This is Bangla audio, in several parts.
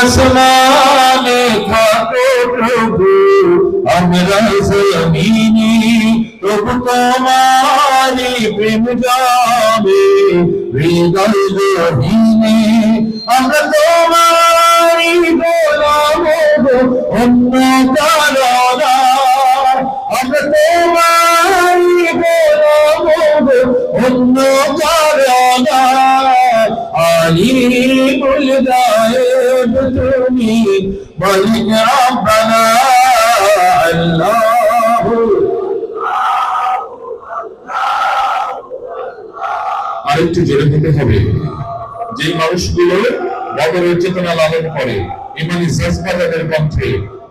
আসমানে থাকো প্রভু। আমরা জমিনে, প্রভু তোমারি প্রেম যাবে হৃদয় গহীনে, আমরা তোমারি গোলাম অন্য কারণা আমরা তোমারি গোলাম অন্য কারণা আলিমুল গায়েব তুমি মালিক রব্বানা আল্লাহ আরেকটু জেনে দিতে হবে, যে মানুষগুলো বদরের চেতনা লালন করে, ইমানি জজবা যাদের কণ্ঠে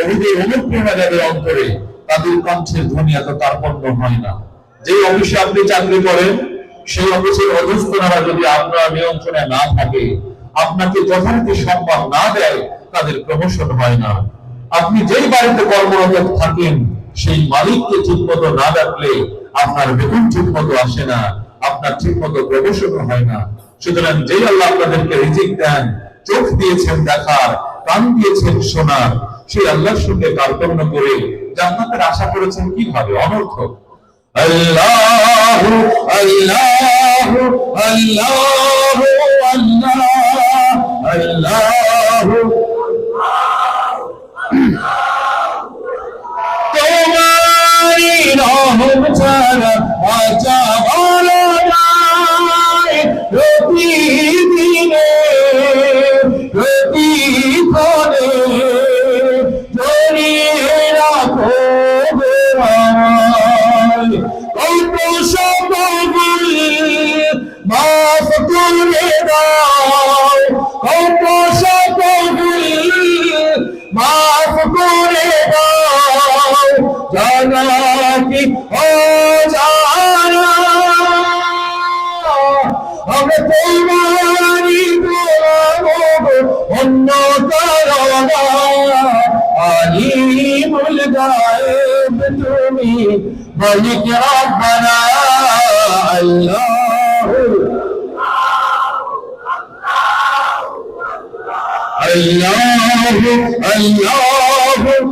অহুদের অনুপ্রেরণা যাদের অন্তরে, তাদের কণ্ঠের ধ্বনি এত তারপণ্য হয় না। যে অফিসে আপনি চাকরি করেন, সেই অফিসের অধস্তনারা যদি আপনার নিয়ন্ত্রণে না থাকে আপনাকে যথারীতি সম্মান না দেয়, তাদের প্রমোশন হয় না। আপনি যেই বাড়িতে কর্মরত থাকেন, সেই মালিককে ঠিক মতো না ডাকলে আপনার বেতন ঠিক মতো আসে না, আপনার ঠিক মতো প্রমোশন হয় না। সুতরাং যেই আল্লাহ আপনাদেরকে রিজিক দেন, চোখ দিয়েছেন দেখার, কান দিয়েছেন শোনার, সেই আল্লাহর সঙ্গে কার্পণ্য করে জান্নাতের আশা করেছেন কীভাবে? অনর্থক। আল্লাহু আল্লাহু, আল্লাহ। বাঁচা ভালো নাই প্রতিদিনে প্রতিক্ষণে জড়িয়ে রাখো। কত সবগুল মাফ করে দাও কত সবগুল মাফ করে দাও জানা কি ও জানা আমরা তোমারি গোলাম অন্য কারণা আলিমুল গায়েব তুমি মালিক রব্বানা আল্লাহ الله الله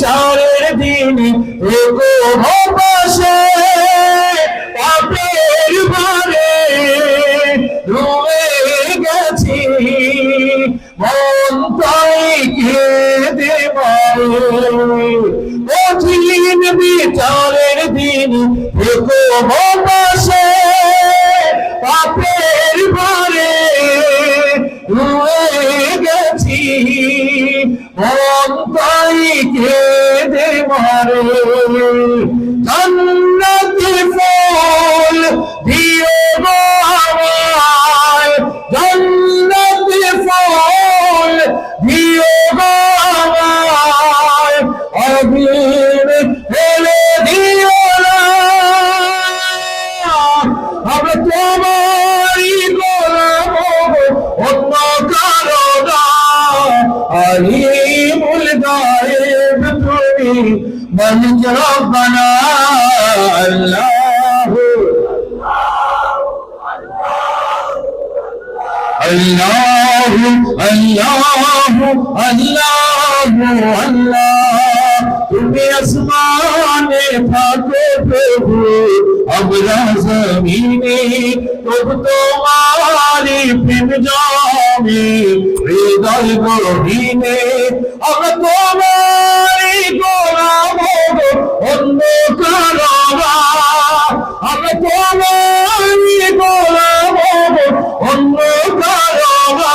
বিচারের দিন এগো ভাবাসে পাপের বারে ডুবে গেছি। মন তাই কেঁদে মারে। কঠিন বিচারের দিন এগো ভাবাসে পাপের বারে ডুবে গেছি। মন জান্নাতি ফুল দিও গো আমায় জান্নাতি ফুল দিও গো আমায় অগ্নির ফেলে আমরা তোমারই গোলাম অন্য কারও না আলিমুল গায়েব তুমি মালিক রব্বানা আল্লাহ আল্লাহ আল্লাহ আল্লাহ আল্লাহ। তুমি আসমানে থাকো প্রভু। আমরা জমিনে, তবু তোমারি প্রেম জমে। হৃদয় গহীনে আমরা তোমারি গোলাম অন্য কারণা আমরা তোমারি গোলাম অন্য কারণা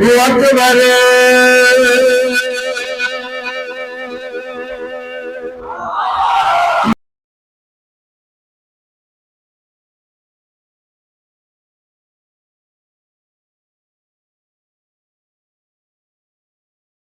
أكبر